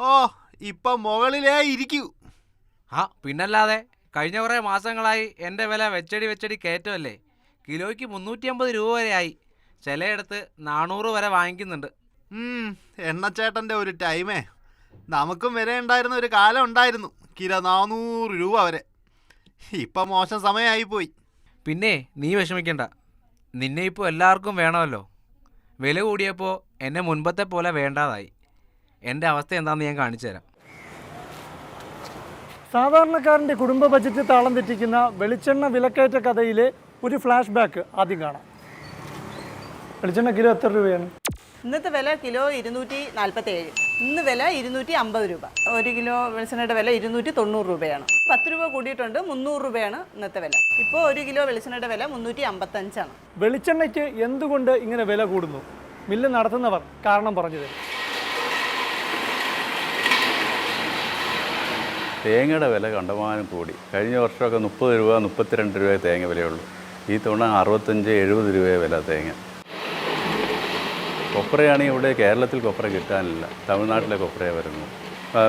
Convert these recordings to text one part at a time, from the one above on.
ഓ ഇപ്പൊ മുകളിലേ ഇരിക്കൂ. ആ പിന്നല്ലാതെ കഴിഞ്ഞ കുറേ മാസങ്ങളായി എന്റെ വില വെച്ചടി വെച്ചടി കയറ്റമല്ലേ? കിലോയ്ക്ക് മുന്നൂറ്റി അമ്പത് രൂപ വരെ ആയി. ചിലയിടത്ത് നാനൂറ് വരെ വാങ്ങിക്കുന്നുണ്ട്. ഉം, എണ്ണച്ചേട്ടന്റെ ഒരു ടൈമേ. നമുക്കും വില ഉണ്ടായിരുന്ന ഒരു കാലം ഉണ്ടായിരുന്നു. കിലോ നാനൂറ് രൂപ വരെ. ഇപ്പം മോശം സമയമായിപ്പോയി. പിന്നെ നീ വിഷമിക്കണ്ട. നിന്നെ ഇപ്പോൾ എല്ലാവർക്കും വേണമല്ലോ. വില കൂടിയപ്പോൾ എന്നെ മുൻപത്തെ പോലെ വേണ്ടാതായി. എന്റെ അവസ്ഥ എന്താണെന്ന് ഞാൻ കാണിച്ചു തരാം. സാധാരണക്കാരന്റെ കുടുംബ ബജറ്റ് താളം തെറ്റിക്കുന്ന വെളിച്ചെണ്ണ വിലക്കയറ്റ കഥയിലെ ഒരു ഫ്ലാഷ് ബാക്ക് ആദ്യം കാണാം. വെളിച്ചെണ്ണ കിലോ എത്ര രൂപയാണ്? ഇന്നത്തെ വില കിലോ ഇരുന്നൂറ്റി നാൽപ്പത്തി ഏഴ് ഇന്ന് വില ഇരുന്നൂറ്റി അമ്പത് രൂപ. ഒരു കിലോ വെളിച്ചെണ്ണയുടെ വില ഇരുന്നൂറ്റി തൊണ്ണൂറ് രൂപയാണ്. പത്ത് രൂപ കൂടിയിട്ടുണ്ട് മുന്നൂറ് രൂപയാണ് ഇന്നത്തെ വില. ഇപ്പോൾ ഒരു കിലോ വെളിച്ചെണ്ണയുടെ വില മുന്നൂറ്റി അമ്പത്തഞ്ചാണ്. വെളിച്ചെണ്ണയ്ക്ക് എന്തുകൊണ്ട് ഇങ്ങനെ വില കൂടുന്നു? മില്ല് നടത്തുന്നവർ കാരണം പറഞ്ഞു തരും. തേങ്ങയുടെ വില കണ്ടമാനം കൂടി. കഴിഞ്ഞ വർഷമൊക്കെ മുപ്പത് രൂപ മുപ്പത്തിരണ്ട് രൂപ തേങ്ങ വിലയുള്ളൂ. ഈ തവണ അറുപത്തഞ്ച് എഴുപത് രൂപയെ വില തേങ്ങ. കൊപ്രയാണെങ്കിൽ ഇവിടെ കേരളത്തിൽ കൊപ്ര കിട്ടാനില്ല. തമിഴ്നാട്ടിലെ കൊപ്രയാണ് വരുന്നത്.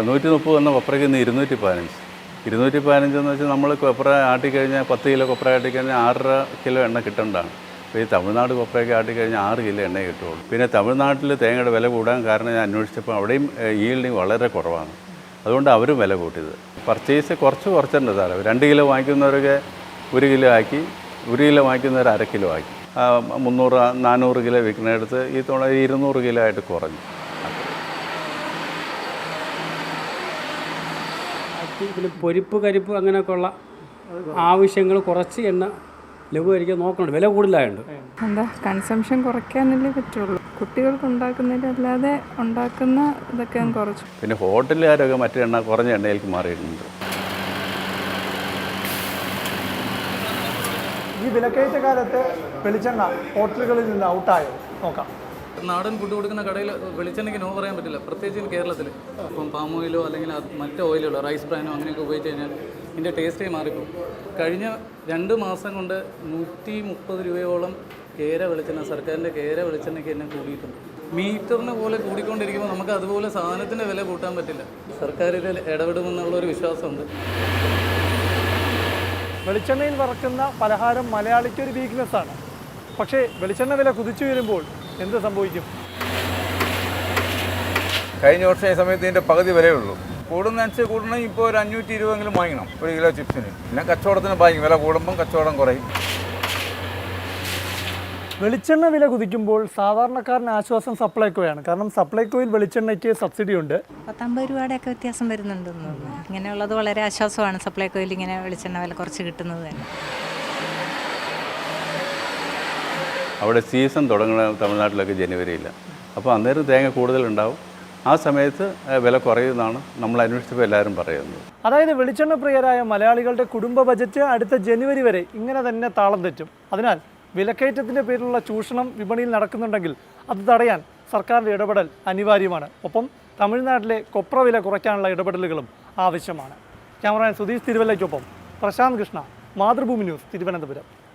നൂറ്റി മുപ്പത് വന്ന കൊപ്രയ്ക്ക് ഇന്ന് ഇരുന്നൂറ്റി പതിനഞ്ച് ഇരുന്നൂറ്റി പതിനഞ്ച് എന്ന് വെച്ചാൽ നമ്മൾ കൊപ്ര ആട്ടിക്കഴിഞ്ഞാൽ പത്ത് കിലോ കൊപ്ര ആട്ടിക്കഴിഞ്ഞാൽ ആറര കിലോ എണ്ണ കിട്ടേണ്ടതാണ്. അപ്പോൾ ഈ തമിഴ്നാട് കൊപ്രയൊക്കെ ആട്ടിക്കഴിഞ്ഞാൽ ആറ് കിലോ എണ്ണയെ കിട്ടുള്ളൂ പിന്നെ തമിഴ്നാട്ടിൽ തേങ്ങയുടെ വില കൂടാൻ കാരണം ഞാൻ അന്വേഷിച്ചപ്പോൾ അവിടെയും ഈൽഡിങ് വളരെ കുറവാണ്. അതുകൊണ്ട് അവരും വില കൂട്ടിയത്. പർച്ചേസ് കുറച്ച് കുറച്ചിട്ടുണ്ട് സാറേ. രണ്ട് കിലോ വാങ്ങിക്കുന്നവരൊക്കെ ഒരു കിലോ ആക്കി ഒരു കിലോ വാങ്ങിക്കുന്നവർ അര കിലോ ആക്കി. മുന്നൂറ് നാനൂറ് കിലോ വിൽക്കുന്നിടത്ത് ഈ തവണ ഇരുന്നൂറ് കിലോ ആയിട്ട് കുറഞ്ഞു. പിന്നെ പൊരിപ്പ് കരിപ്പ് അങ്ങനെയൊക്കെയുള്ള ആവശ്യങ്ങൾ കുറച്ച് എണ്ണ ലഘൂകരിക്കാൻ നോക്കണം വില കൂടുതലായുണ്ട്. എന്താ കൺസംഷൻ കുറയ്ക്കാനല്ലേ പറ്റുള്ളൂ. കുട്ടികൾക്ക് ഉണ്ടാക്കുന്നതിലല്ലാതെ ഉണ്ടാക്കുന്ന ഇതൊക്കെ കുറച്ചു. പിന്നെ ഹോട്ടലുകാരൊക്കെ മറ്റേ എണ്ണ കുറഞ്ഞ എണ്ണയിലേക്ക് മാറിയിട്ടുണ്ട്. ഈ വിലക്കയറ്റ കാലത്ത് വെളിച്ചെണ്ണ ഹോട്ടലുകളിൽ നിന്ന് ഔട്ടായോ? നോക്കാം. നാടൻ ഫുഡ് കൊടുക്കുന്ന കടയിൽ വെളിച്ചെണ്ണയ്ക്ക് നോ പറയാൻ പറ്റില്ല. പ്രത്യേകിച്ച് കേരളത്തിൽ ഇപ്പം പാം ഓയിലോ അല്ലെങ്കിൽ മറ്റ് ഓയിലുകളോ റൈസ് ബ്രാനോ അങ്ങനെയൊക്കെ ഉപയോഗിച്ച് കഴിഞ്ഞാൽ ഇതിന്റെ ടേസ്റ്റേ മാറിപ്പോകും കഴിഞ്ഞ രണ്ട് മാസം കൊണ്ട് നൂറ്റി മുപ്പത് രൂപയോളം കേര വെളിച്ചെണ്ണ സർക്കാരിന്റെ കേര വെളിച്ചെണ്ണയ്ക്ക് തന്നെ കൂടിയിട്ടുണ്ട്. മീറ്ററിനെ പോലെ കൂടിക്കൊണ്ടിരിക്കുമ്പോൾ നമുക്ക് അതുപോലെ സാധനത്തിന്റെ വില കൂട്ടാൻ പറ്റില്ല. സർക്കാർ ഇതിൽ ഇടപെടുമെന്നുള്ളൊരു വിശ്വാസമുണ്ട്. വെളിച്ചെണ്ണയിൽ വറക്കുന്ന പലഹാരം മലയാളിക്ക് ഒരു വീക്ക്നെസ് ആണ്. പക്ഷേ വെളിച്ചെണ്ണ വില കുതിച്ചു വരുമ്പോൾ എന്ത് സംഭവിക്കും? കഴിഞ്ഞ വർഷം ഈ സമയത്ത് ഇതിന്റെ പകുതി വിലയുള്ളൂ കൂടുന്നതനുസരിച്ച് കൂടണമെങ്കിൽ ഇപ്പോൾ ഒരു അഞ്ഞൂറ്റി ഇരുപതെങ്കിലും വാങ്ങണം ഒരു കിലോ ചിപ്സിന്. പിന്നെ കച്ചവടത്തിന് ബാധിക്കും. വില കൂടുമ്പം കച്ചവടം കുറയും. വെളിച്ചെണ്ണ വില കുതിക്കുമ്പോൾ സാധാരണക്കാരന് ആശ്വാസം സപ്ലൈകോയാണ് കാരണം സപ്ലൈകോയിൽ വെളിച്ചെണ്ണയ്ക്ക് സബ്സിഡി ഉണ്ട്. പത്തമ്പത് രൂപയുടെ ഒക്കെ വ്യത്യാസം വരുന്നുണ്ടെന്ന് തോന്നുന്നു. ഇങ്ങനെയുള്ളത് വളരെ ആശ്വാസമാണ് സപ്ലൈകോയിൽ ഇങ്ങനെ വെളിച്ചെണ്ണ വില കുറച്ച് കിട്ടുന്നത് തന്നെ. അവിടെ സീസൺ തുടങ്ങുന്ന തമിഴ്നാട്ടിലൊക്കെ ജനുവരിയില്ല അപ്പോൾ അന്നേരം തേങ്ങ കൂടുതലുണ്ടാവും. ആ സമയത്ത് വില കുറയുന്നതാണ് നമ്മൾ അന്വേഷിച്ചപ്പോൾ എല്ലാവരും പറയുന്നത്. അതായത് വെളിച്ചെണ്ണ പ്രിയരായ മലയാളികളുടെ കുടുംബ ബജറ്റ് അടുത്ത ജനുവരി വരെ ഇങ്ങനെ തന്നെ താളം തെറ്റും. അതിനാൽ വിലക്കയറ്റത്തിന്റെ പേരിലുള്ള ചൂഷണം വിപണിയിൽ നടക്കുന്നുണ്ടെങ്കിൽ അത് തടയാൻ സർക്കാരിന്റെ ഇടപെടൽ അനിവാര്യമാണ്. ഒപ്പം തമിഴ്നാട്ടിലെ കൊപ്ര വില കുറയ്ക്കാനുള്ള ഇടപെടലുകളും ആവശ്യമാണ്. ക്യാമറമാൻ സുധീഷ് തിരുവല്ലയ്ക്കൊപ്പം പ്രശാന്ത് കൃഷ്ണ മാതൃഭൂമി ന്യൂസ് തിരുവനന്തപുരം.